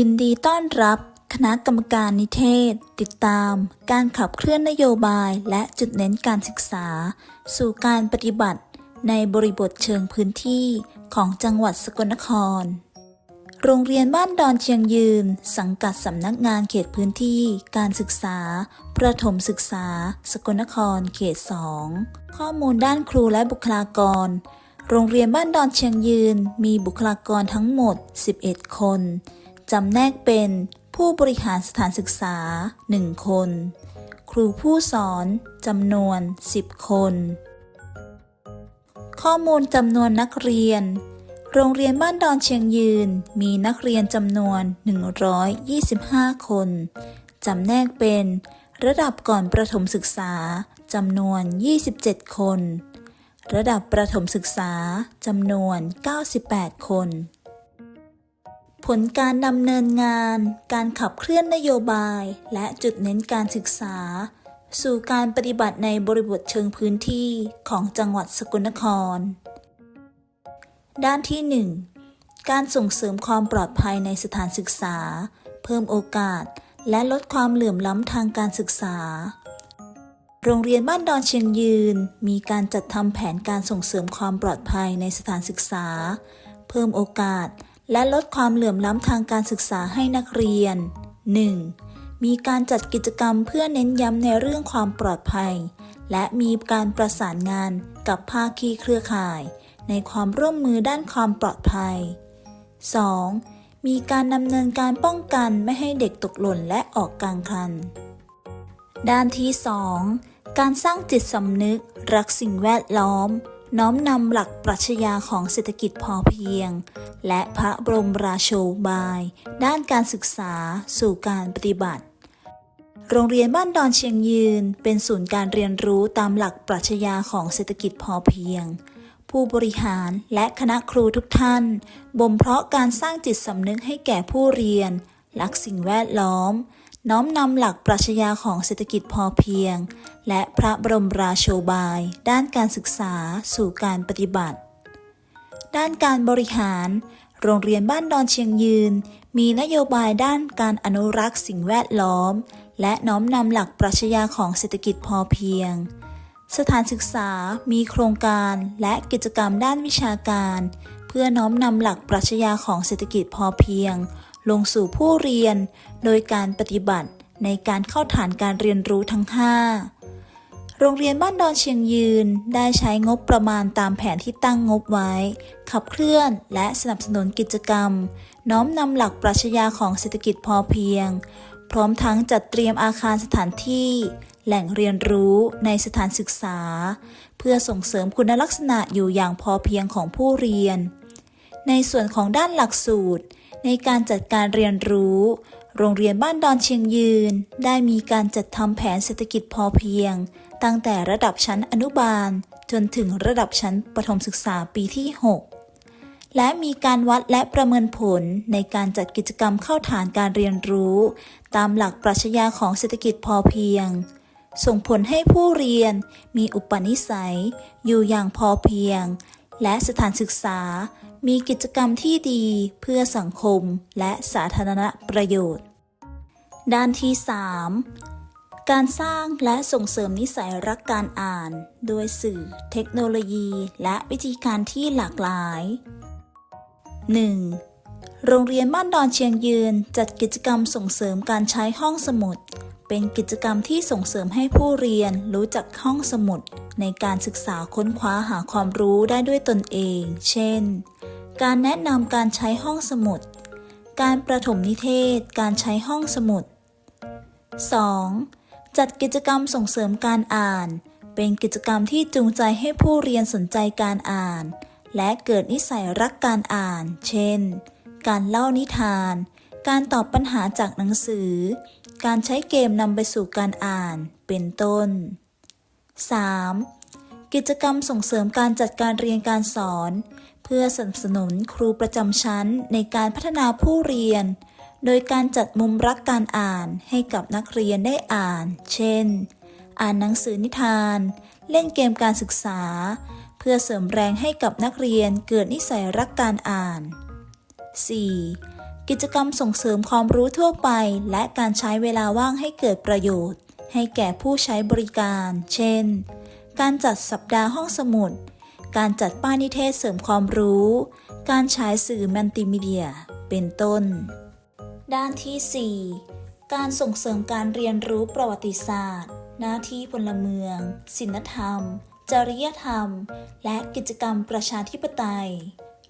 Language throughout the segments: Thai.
ยินดีต้อนรับคณะกรรมการนิเทศ ติดตาม การขับเคลื่อนนโยบายและจุดเน้นการศึกษา สู่การปฏิบัติ ในบริบทเชิงพื้นที่ของจังหวัดสกลนคร โรงเรียนบ้านดอนเชียงยืน สังกัดสำนักงานเขตพื้นที่ การศึกษา ประถมศึกษา สกลนครเขต 2 ข้อมูลด้านครูและบุคลากร โรงเรียนบ้านดอนเชียงยืน มีบุคลากรทั้งหมด 11 คน จำแนกเป็นผู้บริหารสถานศึกษา 1 คน ครูผู้สอนจำนวน 10 คน ข้อมูลจำนวนนักเรียน โรงเรียนบ้านดอนเชียงยืนมีนักเรียนจำนวน 125 คน จำแนกเป็นระดับก่อนประถมศึกษาจำนวน 27 คน ระดับประถมศึกษาจำนวน 98 คน ผลการดำเนินงาน การขับเคลื่อนนโยบาย และจุดเน้นการศึกษา สู่การปฏิบัติในบริบทเชิงพื้นที่ของจังหวัดสกลนคร ด้านที่ 1 การส่งเสริมความปลอดภัยในสถานศึกษา เพิ่มโอกาส และลดความเหลื่อมล้ำทางการศึกษา โรงเรียนบ้านดอนเชียงยืน มีการจัดทำแผนการส่งเสริมความปลอดภัยในสถานศึกษา เพิ่มโอกาส และลดความเหลื่อมล้ำทางการศึกษาให้นักเรียน 1. มีการจัดกิจกรรมเพื่อเน้นย้ำในเรื่องความปลอดภัย และมีการประสานงานกับภาคีเครือข่าย ในความร่วมมือด้านความปลอดภัย 2. มีการดำเนินการป้องกันไม่ให้เด็กตกหล่นและออกกลางคัน ด้านที่ 2 การสร้างจิตสำนึก รักสิ่งแวดล้อม น้อมนำหลักปรัชญาของเศรษฐกิจพอเพียง และพระบรมราโชบาย ด้านการศึกษาสู่การปฏิบัติ โรงเรียนบ้านดอนเชียงยืน เป็นศูนย์การเรียนรู้ตามหลักปรัชญาของเศรษฐกิจพอเพียง ผู้บริหารและคณะครูทุกท่านบ่มเพาะการสร้างจิตสำนึกให้แก่ผู้เรียนรักสิ่งแวดล้อม น้อมนำหลักปรัชญาของเศรษฐกิจพอเพียง และพระบรมราโชบาย ด้านการศึกษาสู่การปฏิบัติ ด้านการบริหาร โรงเรียนบ้านดอนเชียงยืน มีนโยบายด้านการอนุรักษ์สิ่งแวดล้อม และน้อมนำหลักปรัชญาของเศรษฐกิจพอเพียง สถานศึกษามีโครงการและกิจกรรมด้านวิชาการ เพื่อน้อมนำหลักปรัชญาของเศรษฐกิจพอเพียง ลงสู่ผู้เรียน โดยการปฏิบัติในการเข้าฐานการเรียนรู้ทั้ง 5 โรงเรียนบ้านดอนเชียงยืนได้ใช้งบประมาณตามแผนที่ตั้งงบไว้ ขับเคลื่อนและสนับสนุนกิจกรรม น้อมนำหลักปรัชญาของเศรษฐกิจพอเพียง พร้อมทั้งจัดเตรียมอาคารสถานที่แหล่งเรียนรู้ในสถานศึกษา เพื่อส่งเสริมคุณลักษณะอยู่อย่างพอเพียงของผู้เรียน ในส่วนของด้านหลักสูตร ในการจัดการเรียนรู้ โรงเรียนบ้านดอนเชียงยืน ได้มีการจัดทำแผนเศรษฐกิจพอเพียง ตั้งแต่ระดับชั้นอนุบาล จนถึงระดับชั้นประถมศึกษาปีที่ 6 และมีการวัดและประเมินผลในการจัดกิจกรรมเข้าฐานการเรียนรู้ ตามหลักปรัชญาของเศรษฐกิจพอเพียง ส่งผลให้ผู้เรียนมีอุปนิสัย อยู่อย่างพอเพียง และสถานศึกษา มีกิจกรรมที่ดีเพื่อสังคมและสาธารณประโยชน์ ด้านที่ 3 การสร้างและส่งเสริมนิสัยรักการอ่าน โดยสื่อ เทคโนโลยี และวิธีการที่หลากหลาย 1. โรงเรียนบ้านดอนเชียงยืนจัดกิจกรรมส่งเสริมการใช้ห้องสมุด เป็นกิจกรรมที่ส่งเสริมให้ผู้เรียนรู้จักห้องสมุด ในการศึกษาค้นคว้าหาความรู้ได้ด้วยตนเอง เช่น การแนะนำการใช้ห้องสมุด การประถมนิเทศ การใช้ห้องสมุด 2. จัดกิจกรรมส่งเสริมการอ่าน เป็นกิจกรรมที่จูงใจให้ผู้เรียนสนใจการอ่าน และเกิดนิสัยรักการอ่าน เช่น การเล่านิทาน การตอบปัญหาจากหนังสือ การใช้เกมนำไปสู่การอ่าน เป็นต้น 3. กิจกรรมส่งเสริมการจัดการเรียนการสอน พื่อสนับสนุนครูประจำชั้นในการพัฒนาผู้เรียน โดยการจัดมุมรักการอ่านให้กับนักเรียนได้อ่าน เช่น อ่านหนังสือนิทาน เล่นเกมการศึกษา เพื่อเสริมแรงให้กับนักเรียนเกิดนิสัยรักการอ่าน 4. กิจกรรมส่งเสริมความรู้ทั่วไป และการใช้เวลาว่างให้เกิดประโยชน์ ให้แก่ผู้ใช้บริการ เช่น การจัดสัปดาห์ห้องสมุด การจัดป้ายนิเทศเสริมความรู้ การใช้สื่อมัลติมีเดีย เป็นต้น ด้านที่ 4 การส่งเสริมการเรียนรู้ประวัติศาสตร์ หน้าที่พลเมือง ศิลธรรม จริยธรรม และกิจกรรมประชาธิปไตย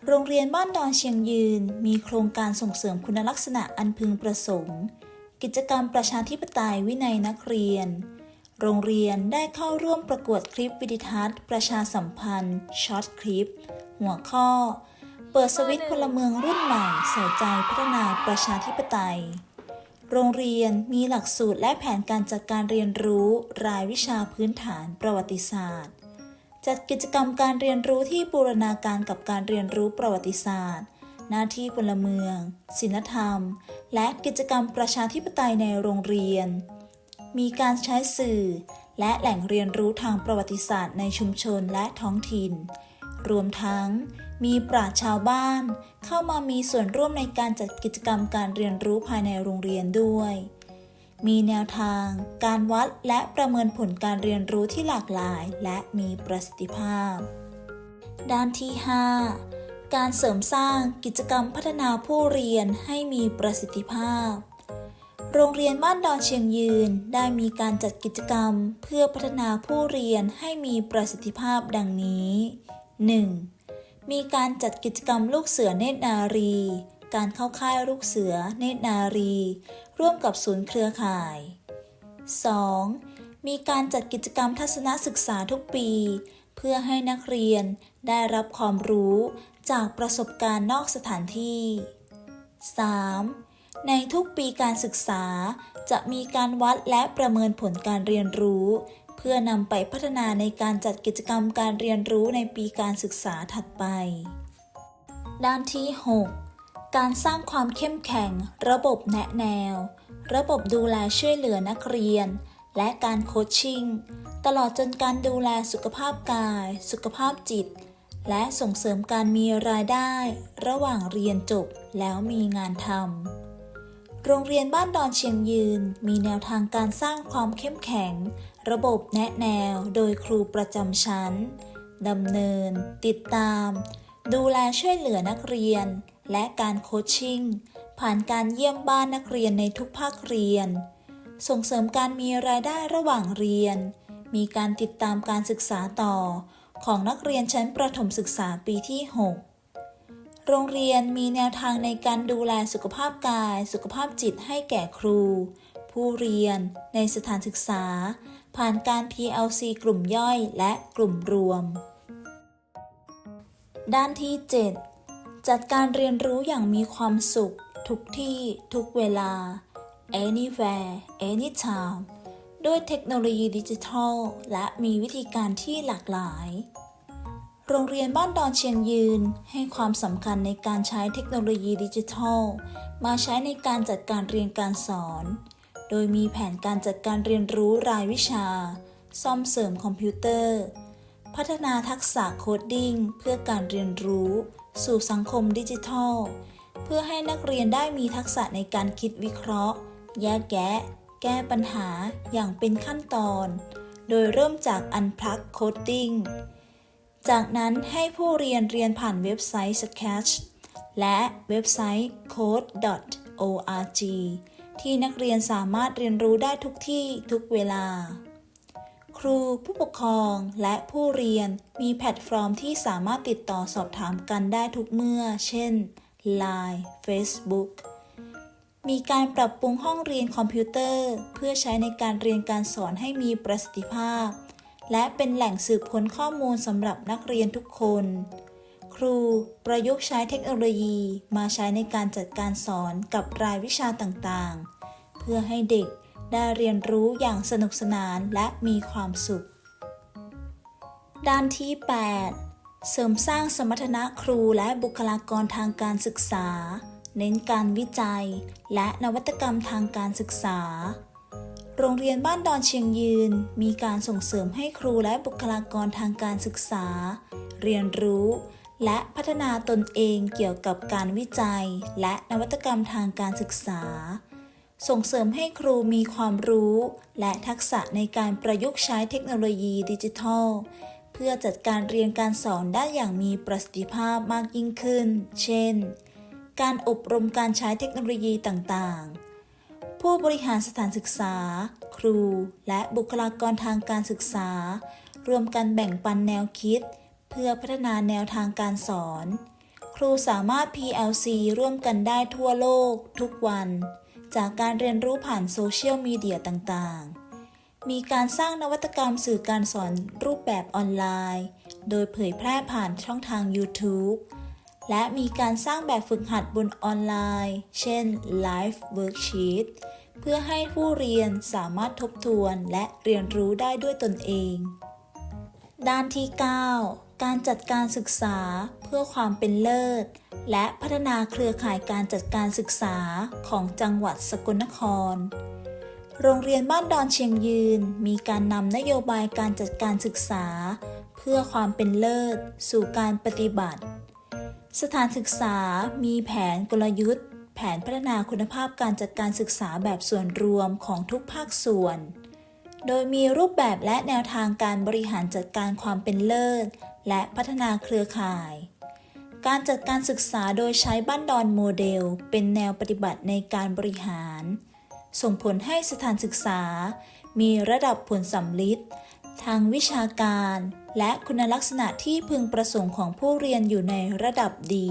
โรงเรียนบ้านดอนเชียงยืน มีโครงการส่งเสริมคุณลักษณะอันพึงประสงค์ กิจกรรมประชาธิปไตยวินัยนักเรียน โรงเรียนได้เข้าร่วมประกวดคลิปวิดิทัศน์ ประชาสัมพันธ์ช็อตคลิป หัวข้อ เปิดสวิตพลเมืองรุ่นใหม่ใส่ใจพัฒนาประชาธิปไตย โรงเรียนมีหลักสูตรและแผนการจัดการเรียนรู้รายวิชาพื้นฐานประวัติศาสตร์ จัดกิจกรรมการเรียนรู้ที่บูรณาการกับการเรียนรู้ประวัติศาสตร์ หน้าที่พลเมืองศิลธรรม และกิจกรรมประชาธิปไตยในโรงเรียน มีการใช้สื่อ และแหล่งเรียนรู้ทางประวัติศาสตร์ในชุมชนและท้องถิ่น รวมทั้งมีปราชชาวบ้าน เข้ามามีส่วนร่วมในการจัดกิจกรรมการเรียนรู้ภายในโรงเรียนด้วย มีแนวทาง การวัดและประเมินผลการเรียนรู้ที่หลากหลายและมีประสิทธิภาพ ด้านที่ 5 การเสริมสร้างกิจกรรมพัฒนาผู้เรียนให้มีประสิทธิภาพ โรงเรียนบ้านดอนเชียงยืนได้มีการจัดกิจกรรมเพื่อพัฒนาผู้เรียนให้มีประสิทธิภาพดังนี้ 1. มีการจัดกิจกรรมลูกเสือเนตรนารี การเข้าค่ายลูกเสือเนตรนารี ร่วมกับศูนย์เครือข่าย 2. มีการจัดกิจกรรมทัศนศึกษาทุกปี เพื่อให้นักเรียนได้รับความรู้จากประสบการณ์นอกสถานที่ 3. ในทุกปีการศึกษาจะมีการวัดและประเมินผลการเรียนรู้ เพื่อนำไปพัฒนาในการจัดกิจกรรมการเรียนรู้ในปีการศึกษาถัดไป ด้านที่ 6 การสร้างความเข้มแข็ง ระบบแนะแนว ระบบดูแลช่วยเหลือนักเรียน และการโคชชิ่ง ตลอดจนการดูแลสุขภาพกาย สุขภาพจิต และส่งเสริมการมีรายได้ ระหว่างเรียนจบแล้วมีงานทำ โรงเรียนบ้านดอนเชียงยืน มีแนวทางการสร้างความเข้มแข็ง ระบบแนะแนวโดยครูประจำชั้นดำเนิน ติดตาม ดูแลช่วยเหลือนักเรียน และการโคชชิ่ง ผ่านการเยี่ยมบ้านนักเรียนในทุกภาคเรียน ส่งเสริมการมีรายได้ระหว่างเรียน มีการติดตามการศึกษาต่อ ของนักเรียนชั้นประถมศึกษาปีที่ 6 โรงเรียนมีแนวทางในการดูแลสุขภาพกาย สุขภาพจิตให้แก่ครู ผู้เรียน ในสถานศึกษา ผ่านการ PLC กลุ่มย่อยและกลุ่มรวม ด้านที่ 7 จัดการเรียนรู้อย่างมีความสุข ทุกที่ทุกเวลา anywhere anytime ด้วยเทคโนโลยีดิจิทัล และมีวิธีการที่หลากหลาย โรงเรียนบ้านดอนเชียงยืน ให้ความสำคัญในการใช้เทคโนโลยีดิจิทัล มาใช้ในการจัดการเรียนการสอน โดยมีแผนการจัดการเรียนรู้รายวิชา ซ่อมเสริมคอมพิวเตอร์ พัฒนาทักษะโคดดิ้งเพื่อการเรียนรู้ สู่สังคมดิจิทัล เพื่อให้นักเรียนได้มีทักษะในการคิดวิเคราะห์ แยกแยะ แก้ปัญหาอย่างเป็นขั้นตอน โดยเริ่มจาก Unplug Coding จากนั้นให้ผู้เรียนเรียนผ่านเว็บไซต์ Sketch และเว็บไซต์ code.org ที่นักเรียนสามารถเรียนรู้ได้ทุกที่ทุกเวลา ครูผู้ปกครองและผู้เรียนมีแพลตฟอร์มที่สามารถติดต่อสอบถามกันได้ทุกเมื่อ เช่น Line Facebook มีการปรับปรุงห้องเรียนคอมพิวเตอร์ เพื่อใช้ในการเรียนการสอนให้มีประสิทธิภาพ และเป็นแหล่งสืบค้นข้อมูลสำหรับนักเรียนทุกคน ครูประยุกต์ใช้เทคโนโลยีมาใช้ในการจัดการสอนกับรายวิชาต่างๆ เพื่อให้เด็กได้เรียนรู้อย่างสนุกสนานและมีความสุข ด้านที่ 8 เสริมสร้างสมรรถนะครูและบุคลากรทางการศึกษา เน้นการวิจัย และนวัตกรรมทางการศึกษา โรงเรียนบ้านดอนเชียงยืน มีการส่งเสริมให้ครูและบุคลากรทางการศึกษา เรียนรู้ และพัฒนาตนเองเกี่ยวกับการวิจัย และนวัตกรรมทางการศึกษา ส่งเสริมให้ครูมีความรู้ และทักษะในการประยุกต์ใช้เทคโนโลยีดิจิทัล เพื่อจัดการเรียนการสอนได้อย่างมีประสิทธิภาพมากยิ่งขึ้น เช่น การอบรมการใช้เทคโนโลยีต่างๆ ผู้บริหารสถานศึกษา ครู และบุคลากรทางการศึกษา รวมกันแบ่งปันแนวคิด เพื่อพัฒนาแนวทางการสอน ครูสามารถ PLC ร่วมกันได้ทั่วโลก ทุกวัน จากการเรียนรู้ผ่านโซเชียลมีเดียต่างๆ มีการสร้างนวัตกรรมสื่อการสอนรูปแบบออนไลน์ โดยเผยแพร่ผ่านช่องทาง YouTube และมีการสร้างแบบฝึกหัดบนออนไลน์ เช่น Live Worksheet เพื่อให้ผู้เรียนสามารถทบทวนและเรียนรู้ได้ด้วยตนเอง ด้านที่ 9 การจัดการศึกษาเพื่อความเป็นเลิศ และพัฒนาเครือข่ายการจัดการศึกษาของจังหวัดสกลนคร โรงเรียนบ้านดอนเชียงยืน มีการนำนโยบายการจัดการศึกษา เพื่อความเป็นเลิศ สู่การปฏิบัติ สถานศึกษามีแผนกลยุทธ์ แผนพัฒนาคุณภาพการจัดการศึกษาแบบส่วนรวมของทุกภาคส่วน โดยมีรูปแบบและแนวทางการบริหารจัดการความเป็นเลิศ และพัฒนาเครือข่าย การจัดการศึกษาโดยใช้บ้านดอนโมเดล เป็นแนวปฏิบัติในการบริหาร ส่งผลให้สถานศึกษา มีระดับผลสำลิด ทางวิชาการ และคุณลักษณะที่พึงประสงค์ของผู้เรียนอยู่ในระดับดี